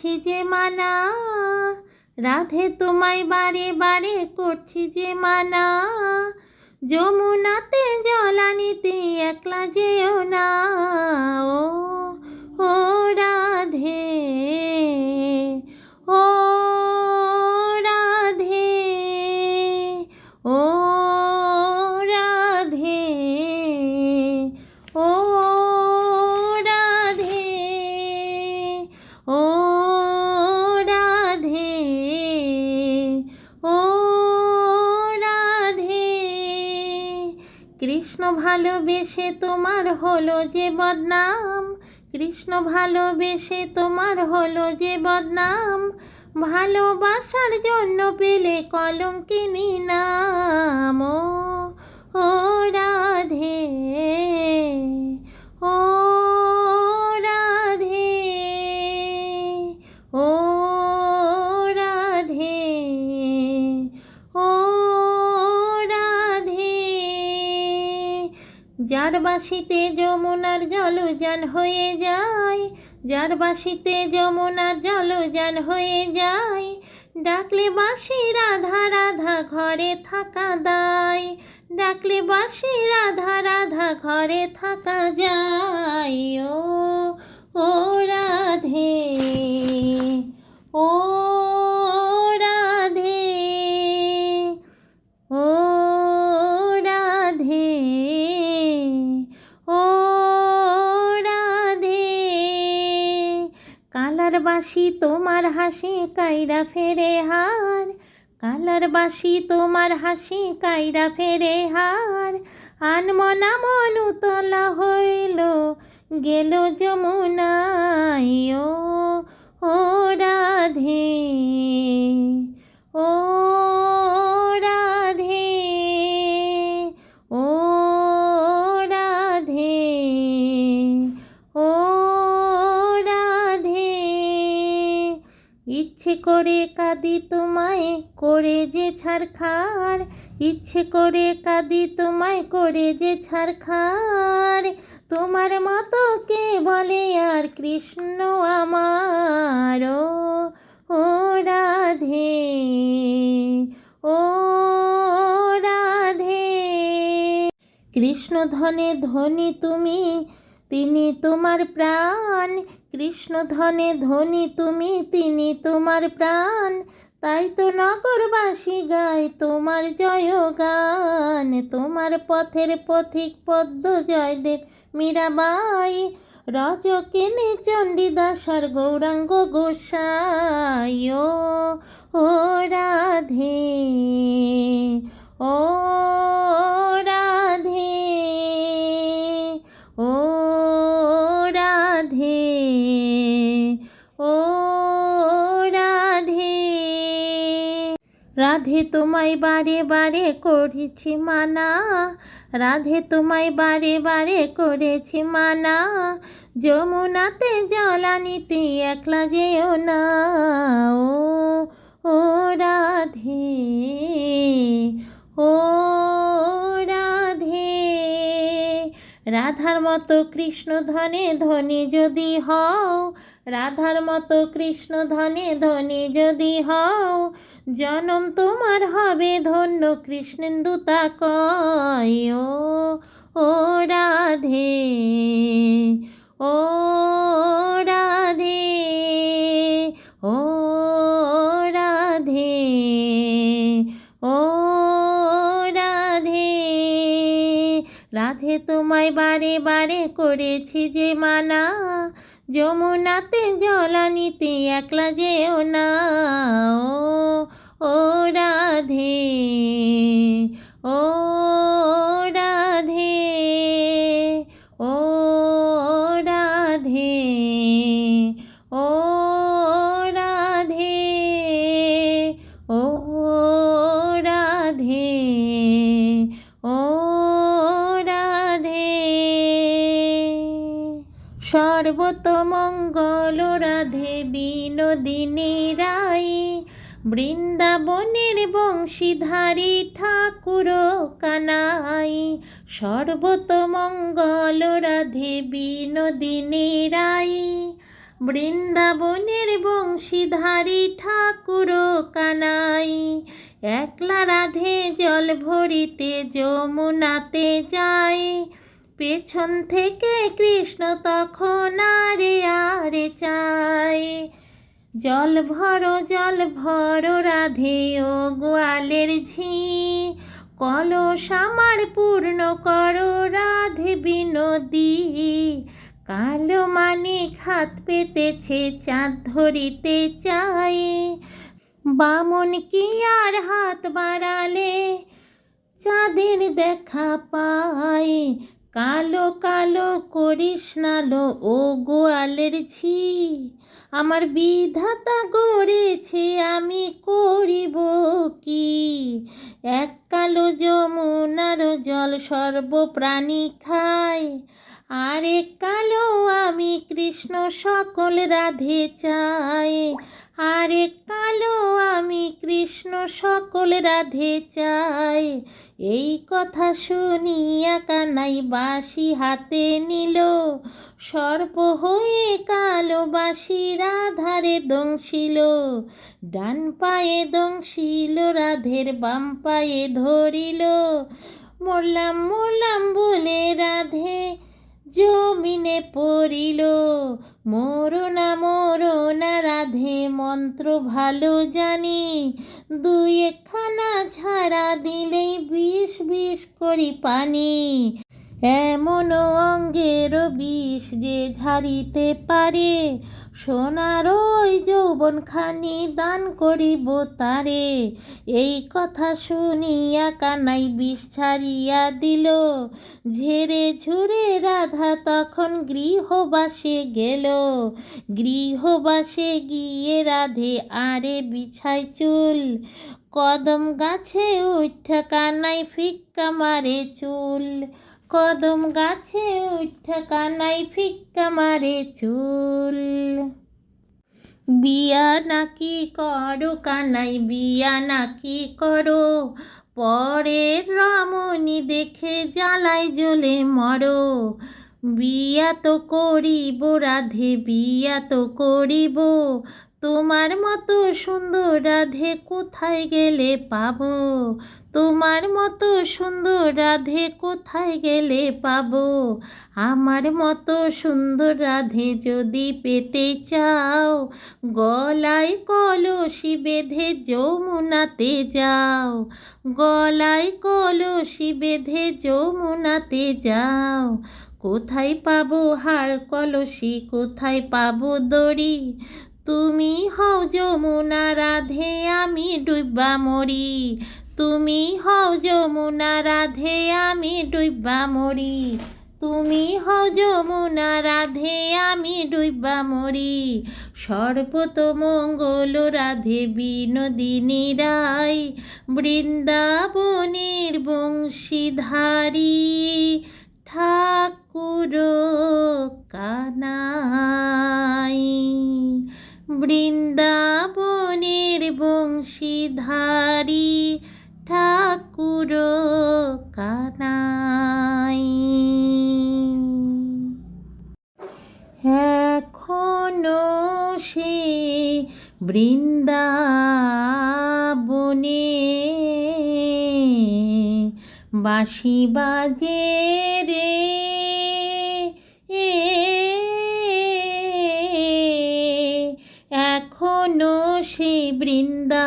করছি যে মানা। রাধে তোমায় বারে বারে করছি যে মানা। যমুনাতে জলানিতে একলা যেও না। কৃষ্ণ ভালোবেসে তোমার হলো যে বদনাম। কৃষ্ণ ভালোবেসে তোমার হলো যে বদনাম। ভালোবাসার জন্য পেলে কলঙ্কিনী নাম ও রাধে, ও যার বাসিতে যমুনার জলযান হয়ে যায়, যার বাসিতে যমুনার জলযান হয়ে যায়, ডাকলে বাসি রাধা রাধা ঘরে থাকা দায়, ডাকলে বাসি রাধা রাধা ঘরে থাকা যায়। ও ও রাধে, ও বাসি তোমার হাসি কাইরা ফেরে হার। কালার বাসি তোমার হাসি কাইরা ফেরে হার। আনমনা মন উতলা হইল, গেল যমুনায়। ও রাধে ইচ্ছে করে কাঁদি তোমায় করে যে ছাড় ছাড়খার ইচ্ছে করে কাঁদি তোমায় করে যে ছাড় ছাড়খার তোমার মতো কে বলে আর কৃষ্ণ আমার? ও ও রাধে ও রাধে। কৃষ্ণ ধনে ধনী তুমি তিনি তোমার প্রাণ। কৃষ্ণ ধনে ধনী তুমি, তিনি তোমার প্রাণ। তাই তো নগরবাসী গায় তোমার জয় গান তোমার পথের পথিক পদ্ম জয়দেব মীরাবাই। রজকিনী চণ্ডীদাস আর গৌরাঙ্গ গোসাই। ও রাধে, ও রাধে তোমায় বারে বারে করেছি মানা, রাধে তোমায় বারে বারে করেছি মানা। যমুনাতে জলানিতে একলা যেও না, ও রাধার মতো কৃষ্ণ ধনে ধনী যদি হও, রাধার মতো কৃষ্ণ ধনে ধনী যদি হও, জনম তোমার হবে ধন্য কৃষ্ণেন্দু তা কয়। ও রাধে ও রাধে। রাধে তোমায় বারে বারে করেছি যে মানা, যমুনাতে জলানিতে একলা যেও না। ও ও রাধে ও রাধে, ও রাই বৃন্দাবনের বংশীধারী ঠাকুর কানাই। সর্বতমঙ্গল রাধে বিনোদিনী রাই। বৃন্দাবনের বংশীধারী ঠাকুর কানাই। একলা রাধে জল ভরিতে যমুনাতে যায় পেছন থেকে কৃষ্ণ তখন আরে আরে চায়। জল ভরো জল ভরো, রাধে ও গোয়ালের ঝি। কলস আমার পূর্ণ করো, রাধে বিনোদী। কালো মানে খাত পেতেছে, চাঁদ ধরিতে চায় বামন কি আর হাত বাড়ালে? চাঁদের দেখা পায় কালো কালো করিস নালো ও গোয়ালের ঝি। আমার বিধাতা গড়েছে আমি করিব কি? এক কালো যমুনার জল সর্বপ্রাণী খায়, আরে কালো আমি কৃষ্ণ সকল রাধে চাই আর কালো আমি কৃষ্ণ, সকল রাধে চাই। এই কথা শুনিয়া কানাই বাঁশি হাতে নিল। সর্প হয়ে কালো বাঁশি রাধারে দংশিল। ডান পায়ে দংশিল, রাধের বাম পায়ে ধরিল। মরলাম মরলাম বলে রাধে জমিনে পড়িল। মরনা মরনা রাধে মন্ত্র ভালো জানি। দুই একখানা ঝাড়া দিলেই বিষ বিষ করি পানি। এমন অঙ্গের বিষ যে ঝাড়িতে পারে, সোনার ওই যৌবনখানি দান করিব তারে। এই কথা শুনিয়া কানাই বিষ ছাড়িয়া দিল, ঝেড়ে ঝুড়ে রাধা তখন গৃহবাসে গেল। গৃহবাসে গিয়ে রাধে আরে বিছাই চুল। কদম গাছে উঠা কানাই ফিক্কা মারে চুল। কদম গাছে উঠা কানাই ফিক্কা মারে চুল। বিয়া নাকি করো কানাই বিয়া নাকি করো? পরের রমণী দেখে জ্বালায় জ্বলে মরো। বিয়া তো করিব, রাধে, বিয়া তো করিব। তোমার মতো সুন্দর রাধে কোথায় গেলে পাবো? তোমার মতো সুন্দর রাধে কোথায় গেলে পাবো? আমার মতো সুন্দর রাধে যদি পেতে চাও, গলায় কলসি বেঁধে যমুনাতে যাও। গলায় কলসি বেঁধে যমুনাতে যাও। কোথায় পাবো হার কলসি? কোথায় পাবো দড়ি? তুমি হও যমুনা রাধে, আমি ডুববা মরি। তুমি হও যমুনা রাধে, আমি ডুববা মরি। তুমি হও যমুনা রাধে, আমি ডুববা মরি। সর্বত মঙ্গল রাধে, বিনোদিনী রায় বৃন্দাবনের বংশীধারী। ঠাকুর কানাই। বৃন্দাবনের বংশীধারী ঠাকুর কানাই। এখনও সে বৃন্দাবনে বাঁশি বাজে রে। এখনও সে বৃন্দাবনে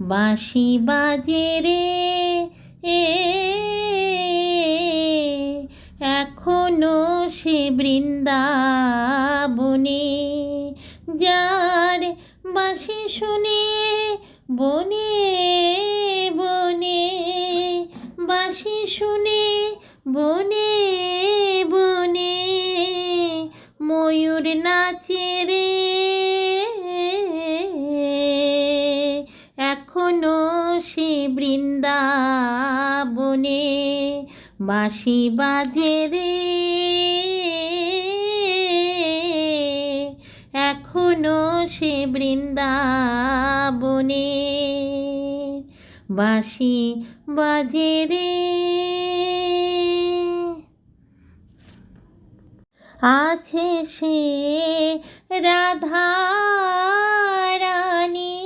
বাঁশি বাজে রে। এ এখনও সে বৃন্দাবনে যার বাঁশি শুনে বাঁশি বাজে রে। এখনও সে বৃন্দাবনে বাঁশি বাজে রে। আছে সে রাধা রানী।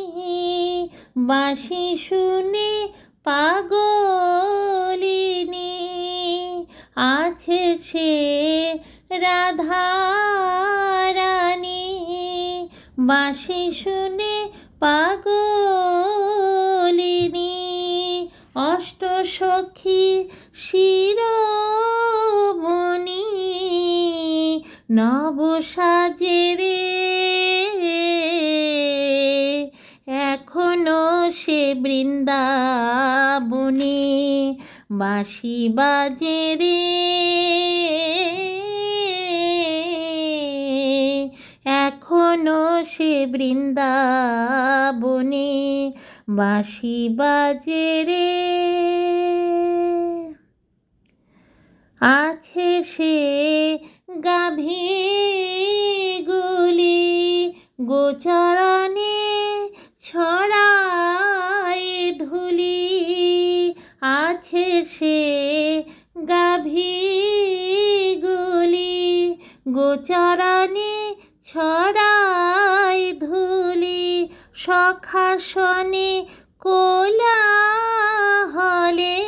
বাঁশি শুনে পাগলিনী আছে সে রাধা রানী বাঁশি শুনে পাগলিনী। অষ্ট সখী শিরোমণি। নব সাজে রে। এখনও সে বৃন্দাবনে বাঁশি বাজে রে। বৃন্দাবনে বাঁশি বাজে রে। আছে সে গাভী গুলি গোচরণে ছড়ায় ধুলি। আছে সে গাভী গুলি গোচরণে ধুলি সখাসনে কোলা হলে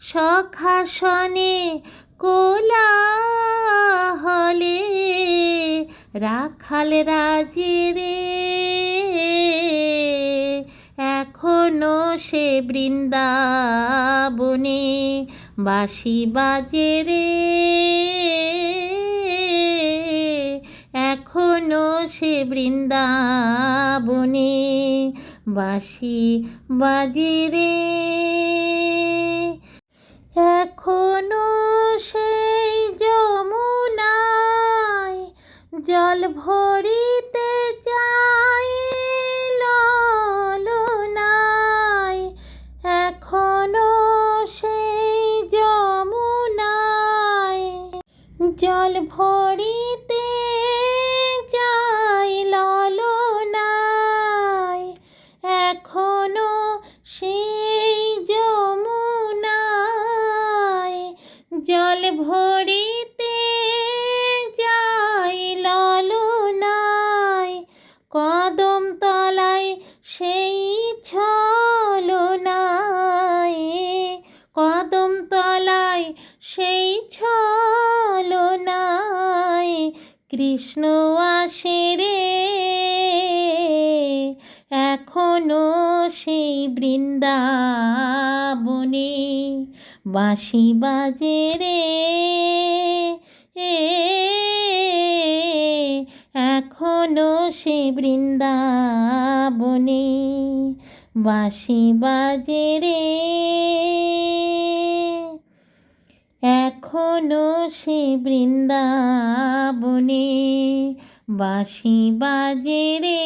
সখাসনে কোলা হলে রাখাল রাজে রে। এখনও সে বৃন্দাবনে বাঁশি বাজে রে। সে বৃন্দাবনে, বাসি বাজে রে। এখনও সেই যমুনায় জল ভরিতে চাই ললনায় এখনও সেই যমুনায় জল ভরিতে কৃষ্ণ আসে রে, এখনও সেই বৃন্দাবনে বাঁশি বাজে রে। এ, এখনও সে বৃন্দাবনে বাঁশি বাজে রে। এখনও সে বৃন্দাবনে। বাঁশি বাজে রে।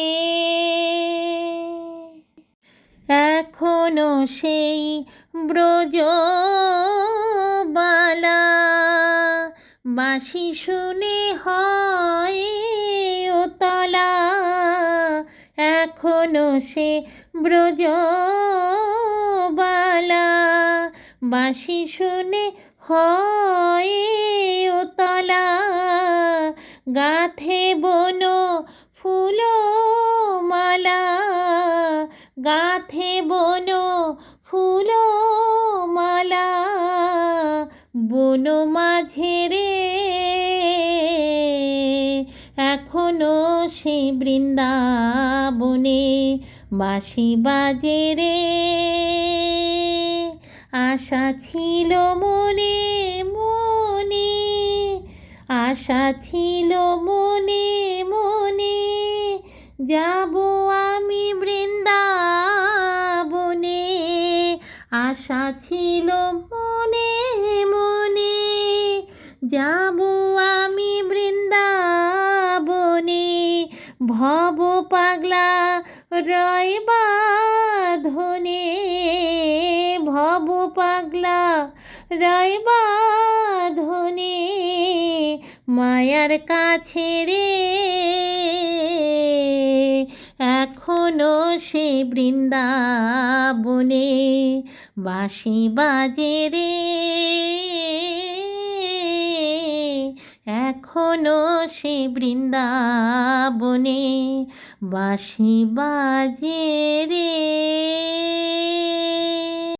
এখনও সেই ব্রজ বালা বাঁশি শুনে হয় ওতলা। এখনও সে ব্রজ বালা বাঁশি শুনে হয় ওতলা গাথে বনো ফুল মালা, গাথে বনো ফুল মালা, বন মাঝে রে এখনও সে বৃন্দাবনে বাঁশি বাজে রে। আশা ছিল মনে আশা ছিল মনে মনে, যাব আমি বৃন্দাবনে। আশা ছিল মনে মনে, যাব আমি বৃন্দাবনে। ভব পাগলা রয় বাঁধনে ভব পাগলা রয় বাঁধনে মায়ার কাছে রে। এখনও সে বৃন্দাবনে বাঁশি বাজে রে। এখনও সে বৃন্দাবনে বাঁশি বাজে রে।